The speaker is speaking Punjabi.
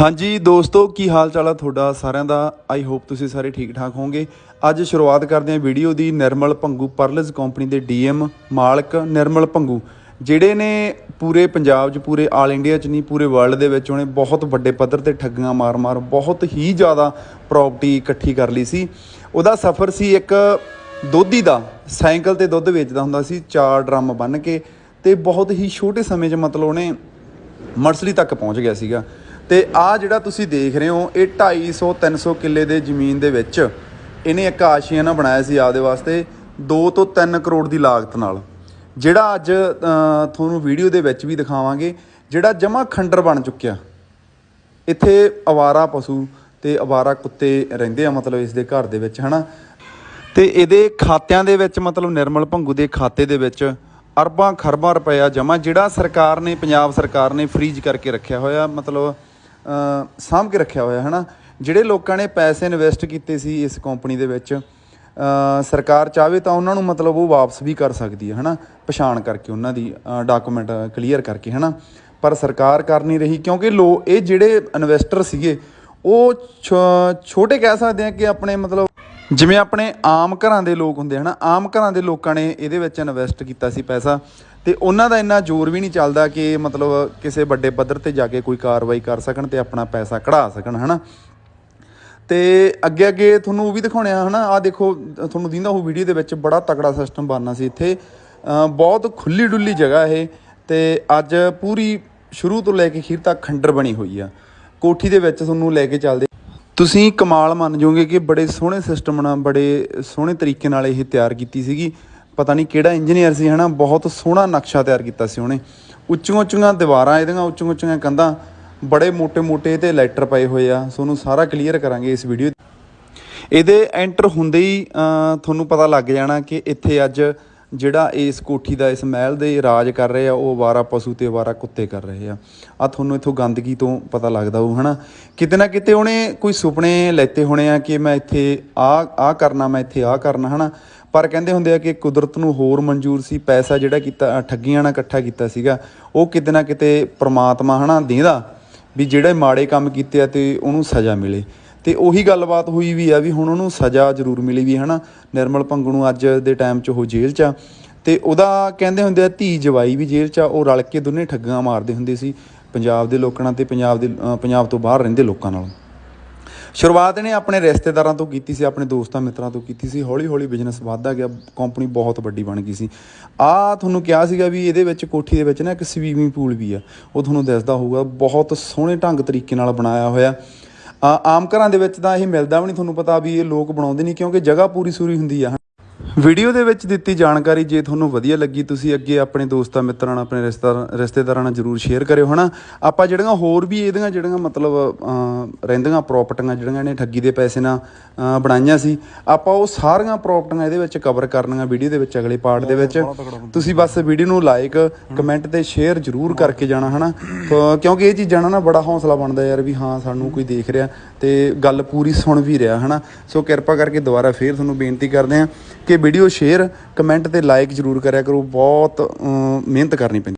ਹਾਂਜੀ ਦੋਸਤੋ, ਕੀ ਹਾਲ ਚਾਲ ਆ ਤੁਹਾਡਾ ਸਾਰਿਆਂ ਦਾ? ਆਈ ਹੋਪ ਤੁਸੀਂ ਸਾਰੇ ਠੀਕ ਠਾਕ ਹੋਵੋਗੇ। ਅੱਜ ਸ਼ੁਰੂਆਤ ਕਰਦੇ ਹਾਂ ਵੀਡੀਓ ਦੀ ਨਿਰਮਲ ਭੰਗੂ ਪਰਲਜ਼ ਕੰਪਨੀ ਦੇ ਡੀਐਮ ਮਾਲਕ ਨਿਰਮਲ ਭੰਗੂ ਜਿਹੜੇ ਨੇ ਪੂਰੇ ਪੰਜਾਬ 'ਚ, ਪੂਰੇ ਆਲ ਇੰਡੀਆ 'ਚ ਨਹੀਂ, ਪੂਰੇ ਵਰਲਡ ਦੇ ਵਿੱਚ ਉਹਨੇ ਬਹੁਤ ਵੱਡੇ ਪੱਧਰ ਤੇ ਠੱਗੀਆਂ ਮਾਰ-ਮਾਰ, ਬਹੁਤ ਹੀ ਜ਼ਿਆਦਾ ਪ੍ਰਾਪਰਟੀ ਇਕੱਠੀ ਕਰ ਲਈ ਸੀ। ਉਹਦਾ ਸਫ਼ਰ ਸੀ ਇੱਕ ਦੋਧੀ ਦਾ, ਸਾਈਕਲ ਤੇ ਦੁੱਧ ਵੇਚਦਾ ਹੁੰਦਾ ਸੀ, ਚਾਰ ਡਰਮ ਬੰਨ ਕੇ ਤੇ ਬਹੁਤ ਹੀ ਛੋਟੇ ਸਮੇਂ 'ਚ ਮਤਲਬ ਉਹਨੇ ਮਰਸਲੀ ਤੱਕ ਪਹੁੰਚ ਗਿਆ ਸੀਗਾ। ਤੇ ਆ ਜਿਹੜਾ ਤੁਸੀਂ ਦੇਖ ਰਹੇ ਹੋ, ਇਹ 250 300 ਕਿੱਲੇ ਦੇ ਜ਼ਮੀਨ ਦੇ ਵਿੱਚ ਇਹਨੇ ਇੱਕ ਆਸ਼ੀਆਨਾ ਬਣਾਇਆ ਸੀ ਆਪਦੇ ਵਾਸਤੇ 2 ਤੋਂ 3 ਕਰੋੜ ਦੀ ਲਾਗਤ ਨਾਲ। ਜਿਹੜਾ ਅੱਜ ਤੁਹਾਨੂੰ ਵੀਡੀਓ ਦੇ ਵਿੱਚ ਵੀ ਦਿਖਾਵਾਂਗੇ, ਜਿਹੜਾ ਜਮਾ ਖੰਡਰ ਬਣ ਚੁੱਕਿਆ। ਇੱਥੇ ਅਵਾਰਾ ਪਸ਼ੂ ਤੇ ਅਵਾਰਾ ਕੁੱਤੇ ਰਹਿੰਦੇ ਆ, ਮਤਲਬ ਇਸ ਦੇ ਘਰ ਦੇ ਵਿੱਚ, ਹਨਾ? ਤੇ ਇਹਦੇ ਖਾਤਿਆਂ ਦੇ ਵਿੱਚ, ਮਤਲਬ ਨਿਰਮਲ ਭੰਗੂ ਦੇ ਖਾਤੇ ਦੇ ਵਿੱਚ ਅਰਬਾਂ ਖਰਬਾਂ ਰੁਪਇਆ ਜਮਾ ਜਿਹੜਾ ਸਰਕਾਰ ਨੇ, ਪੰਜਾਬ ਸਰਕਾਰ ਨੇ ਫ੍ਰੀਜ ਕਰਕੇ ਰੱਖਿਆ ਹੋਇਆ, ਮਤਲਬ ਸਾਂਭ ਕੇ ਰੱਖਿਆ ਹੋਇਆ ਹੈ ਨਾ ਜਿਹੜੇ ਲੋਕਾਂ ਨੇ ਪੈਸੇ ਇਨਵੈਸਟ ਕੀਤੇ ਸੀ ਇਸ ਕੰਪਨੀ ਦੇ ਵਿੱਚ ਸਰਕਾਰ ਚਾਹਵੇ ਤਾਂ ਉਹਨਾਂ ਨੂੰ ਮਤਲਬ ਉਹ ਵਾਪਸ ਵੀ ਕਰ ਸਕਦੀ ਹੈ ਹਨਾ? ਪਛਾਣ ਕਰਕੇ, ਉਹਨਾਂ ਦੀ ਡਾਕੂਮੈਂਟ ਕਲੀਅਰ ਕਰਕੇ, ਹਨਾ? ਪਰ ਸਰਕਾਰ ਕਰ ਨਹੀਂ ਰਹੀ ਕਿਉਂਕਿ ਲੋ, ਇਹ ਜਿਹੜੇ ਇਨਵੈਸਟਰ ਸੀਗੇ, ਉਹ ਛ- ਛੋਟੇ ਕਹਿ ਸਕਦੇ ਆ ਕਿ ਆਪਣੇ ਮਤਲਬ ਜਿਵੇਂ ਆਪਣੇ ਆਮ ਘਰਾਂ ਦੇ ਲੋਕ ਹੁੰਦੇ ਹਨਾ, ਆਮ ਘਰਾਂ ਦੇ ਲੋਕਾਂ ਨੇ ਇਹਦੇ ਵਿੱਚ ਇਨਵੈਸਟ ਕੀਤਾ ਸੀ ਪੈਸਾ ਤੇ ਉਹਨਾਂ ਦਾ ਇੰਨਾ ਜ਼ੋਰ ਵੀ ਨਹੀਂ ਚੱਲਦਾ ਕਿ ਮਤਲਬ ਕਿਸੇ ਵੱਡੇ ਪੱਧਰ ਤੇ ਜਾ ਕੇ ਕੋਈ ਕਾਰਵਾਈ ਕਰ ਸਕਣ ਤੇ ਆਪਣਾ ਪੈਸਾ ਕਢਾ ਸਕਣ, ਹਨਾ। ਤੇ ਅੱਗੇ ਅੱਗੇ ਤੁਹਾਨੂੰ ਉਹ ਵੀ ਦਿਖਾਉਣੇ ਆ, ਹਨਾ ਆ ਦੇਖੋ, ਤੁਹਾਨੂੰ ਦਿੰਦਾ ਉਹ ਵੀਡੀਓ ਦੇ ਵਿੱਚ ਬੜਾ ਤਕੜਾ ਸਿਸਟਮ ਬਣਨਾ ਸੀ ਇੱਥੇ। ਬਹੁਤ ਖੁੱਲੀ ਡੁੱਲੀ ਜਗ੍ਹਾ ਇਹ ਤੇ ਅੱਜ ਪੂਰੀ ਸ਼ੁਰੂ ਤੋਂ ਲੈ ਕੇ ਅਖੀਰ ਤੱਕ ਖੰਡਰ ਬਣੀ ਹੋਈ ਆ। ਕੋਠੀ ਦੇ ਵਿੱਚ ਤੁਹਾਨੂੰ ਲੈ ਕੇ ਚੱਲਦੇ ਤੁਸੀਂ ਕਮਾਲ ਮੰਨ ਜਾਓਗੇ ਕਿ ਬੜੇ ਸੋਹਣੇ ਸਿਸਟਮ ਨਾਲ, ਬੜੇ ਸੋਹਣੇ ਤਰੀਕੇ ਨਾਲ ਇਹ ਤਿਆਰ ਕੀਤੀ ਸੀਗੀ। ਪਤਾ ਨਹੀਂ ਕਿਹੜਾ ਇੰਜੀਨੀਅਰ ਸੀ, ਹਨਾ? ਬਹੁਤ ਸੋਹਣਾ ਨਕਸ਼ਾ ਤਿਆਰ ਕੀਤਾ ਸੀ ਉਹਨੇ। ਉੱਚੀਆਂ ਉੱਚੀਆਂ ਦੀਵਾਰਾਂ ਇਹਦੀਆਂ ਉੱਚੀਆਂ ਉੱਚੀਆਂ ਕੰਧਾਂ, ਬੜੇ ਮੋٹے-ਮੋٹے ਤੇ ਲੈਟਰ ਪਏ ਹੋਏ ਆ। ਤੁਹਾਨੂੰ ਸਾਰਾ ਕਲੀਅਰ ਕਰਾਂਗੇ ਇਸ ਵੀਡੀਓ ਇਹਦੇ ਐਂਟਰ ਹੁੰਦੇ ਹੀ ਤੁਹਾਨੂੰ ਪਤਾ ਲੱਗ ਜਾਣਾ ਕਿ ਇੱਥੇ ਅੱਜ ਜਿਹੜਾ ਇਸ ਕੋਠੀ ਦਾ, ਇਸ ਮਹਿਲ ਦੇ ਰਾਜ ਕਰ ਰਹੇ ਆ, ਉਹ ਅਵਾਰਾ ਪਸ਼ੂ ਤੇ ਅਵਾਰਾ ਕੁੱਤੇ ਕਰ ਰਹੇ ਆ। ਆ ਤੁਹਾਨੂੰ ਇਥੋਂ ਗੰਦਗੀ ਤੋਂ ਪਤਾ ਲੱਗਦਾ ਉਹ ਹਨਾ? ਕਿਤੇ ਨਾ ਕਿਤੇ ਉਹਨੇ ਕੋਈ ਸੁਪਨੇ ਲੈਤੇ ਹੋਣੇ ਆ ਕਿ ਮੈਂ ਇੱਥੇ ਆ ਆ ਕਰਨਾ, ਮੈਂ ਇੱਥੇ ਆ ਕਰਨਾ, ਹਨਾ? ਪਰ ਕਹਿੰਦੇ ਹੁੰਦੇ ਆ ਕਿ ਕੁਦਰਤ ਨੂੰ ਹੋਰ ਮਨਜ਼ੂਰ ਸੀ, ਪੈਸਾ ਜਿਹੜਾ ਕੀਤਾ ਠੱਗੀਆਂ ਨਾਲ ਇਕੱਠਾ ਕੀਤਾ ਸੀਗਾ, ਉਹ ਕਿਤੇ ਨਾ ਕਿਤੇ ਪ੍ਰਮਾਤਮਾ, ਹਨਾ, ਦੇਂਦਾ ਵੀ ਜਿਹੜੇ ਮਾੜੇ ਕੰਮ ਕੀਤੇ ਆ ਤੇ ਉਹਨੂੰ ਸਜ਼ਾ ਮਿਲੇ। ਤੇ ਉਹੀ ਗੱਲਬਾਤ ਹੋਈ ਵੀ ਆ ਵੀ ਹੁਣ ਉਹਨੂੰ ਸਜ਼ਾ ਜ਼ਰੂਰ ਮਿਲੀ ਵੀ, ਹਨਾ? ਨਿਰਮਲ ਪੰਗੂ ਨੂੰ ਅੱਜ ਦੇ ਟਾਈਮ 'ਚ ਉਹ ਜੇਲ੍ਹ 'ਚ ਆ। ਤੇ ਉਹਦਾ ਕਹਿੰਦੇ ਹੁੰਦੇ ਆ, ਧੀ ਜਵਾਈ ਵੀ ਜੇਲ੍ਹ 'ਚ ਆ, ਉਹ ਰਲ ਕੇ ਦੋਨੇ ਠੱਗਾਂ ਮਾਰਦੇ ਹੁੰਦੇ ਸੀ, ਪੰਜਾਬ ਦੇ ਲੋਕਾਂ ਨਾਲ ਤੇ ਪੰਜਾਬ ਦੇ ਪੰਜਾਬ ਤੋਂ ਬਾਹਰ ਰਹਿੰਦੇ ਲੋਕਾਂ ਨਾਲ। ਸ਼ੁਰੂਆਤ ਇਹਨੇ ਆਪਣੇ ਰਿਸ਼ਤੇਦਾਰਾਂ ਤੋਂ ਕੀਤੀ ਸੀ, ਆਪਣੇ ਦੋਸਤਾਂ ਮਿੱਤਰਾਂ ਤੋਂ ਕੀਤੀ ਸੀ। ਹੌਲੀ ਹੌਲੀ ਬਿਜ਼ਨਸ ਵੱਧਦਾ ਗਿਆ ਕੰਪਨੀ ਬਹੁਤ ਵੱਡੀ ਬਣ ਗਈ ਸੀ। ਆ ਤੁਹਾਨੂੰ ਕਿਹਾ ਸੀਗਾ ਵੀ ਇਹਦੇ ਵਿੱਚ, ਕੋਠੀ ਦੇ ਵਿੱਚ ਨਾ ਇੱਕ ਸਵੀਮਿੰਗ ਪੂਲ ਵੀ ਆ। ਉਹ ਤੁਹਾਨੂੰ ਦੱਸਦਾ ਹੋਊਗਾ, ਬਹੁਤ ਸੋਹਣੇ ਢੰਗ ਤਰੀਕੇ ਨਾਲ ਬਣਾਇਆ ਹੋਇਆ। ਆਮ ਘਰਾਂ ਦੇ ਵਿੱਚ ਤਾਂ ਇਹ ਮਿਲਦਾ ਵੀ ਨਹੀਂ, ਤੁਹਾਨੂੰ ਪਤਾ ਵੀ ਇਹ ਲੋਕ ਬਣਾਉਂਦੇ ਨਹੀਂ ਕਿਉਂਕਿ ਜਗ੍ਹਾ ਪੂਰੀ ਸੂਰੀ ਹੁੰਦੀ ਆ। ਵੀਡੀਓ ਦੇ ਵਿੱਚ ਦਿੱਤੀ ਜਾਣਕਾਰੀ ਜੇ ਤੁਹਾਨੂੰ ਵਧੀਆ ਲੱਗੀ ਤੁਸੀਂ ਅੱਗੇ ਆਪਣੇ ਦੋਸਤਾਂ ਮਿੱਤਰਾਂ ਨਾਲ ਆਪਣੇ ਰਿਸ਼ਤੇਦਾਰਾਂ ਰਿਸ਼ਤੇਦਾਰਾਂ ਨਾਲ ਜਰੂਰ ਸ਼ੇਅਰ ਕਰਿਓ ਹਨਾ? ਆਪਾਂ ਜਿਹੜੀਆਂ ਹੋਰ ਵੀ ਇਹਦੀਆਂ ਜਿਹੜੀਆਂ ਮਤਲਬ ਰਹਿੰਦੀਆਂ ਪ੍ਰਾਪਰਟੀਆਂ ਜਿਹੜੀਆਂ ਇਹਨੇ ਠੱਗੀ ਦੇ ਪੈਸੇ ਨਾਲ ਬਣਾਈਆਂ ਸੀ ਆਪਾਂ ਉਹ ਸਾਰੀਆਂ ਪ੍ਰਾਪਰਟੀਆਂ ਇਹਦੇ ਵਿੱਚ ਕਵਰ ਕਰਨੀਆਂ ਵੀਡੀਓ ਦੇ ਵਿੱਚ ਅਗਲੇ ਪਾਰਟ ਦੇ ਵਿੱਚ। ਤੁਸੀਂ ਬਸ ਵੀਡੀਓ ਨੂੰ ਲਾਈਕ ਕਮੈਂਟ ਤੇ ਸ਼ੇਅਰ ਜਰੂਰ ਕਰਕੇ ਜਾਣਾ ਹਨਾ? ਕਿਉਂਕਿ ਇਹ ਚੀਜ਼ਾਂ ਨਾਲ ਨਾ ਬੜਾ ਹੌਸਲਾ ਬਣਦਾ ਯਾਰ ਵੀ ਹਾਂ ਸਾਨੂੰ ਕੋਈ ਦੇਖ ਰਿਹਾ। ਤੇ ਗੱਲ ਪੂਰੀ ਸੁਣ ਵੀ ਰਿਹਾ, ਹਨਾ? ਸੋ ਕਿਰਪਾ ਕਰਕੇ ਦੁਬਾਰਾ ਫੇਰ ਤੁਹਾਨੂੰ ਬੇਨਤੀ ਕਰਦੇ ਹਾਂ ਕਿ ਵੀਡੀਓ ਸ਼ੇਅਰ ਕਮੈਂਟ ਤੇ ਲਾਈਕ ਜਰੂਰ ਕਰਿਆ ਕਰੋ। ਬਹੁਤ ਮਿਹਨਤ ਕਰਨੀ ਪੈਂਦੀ।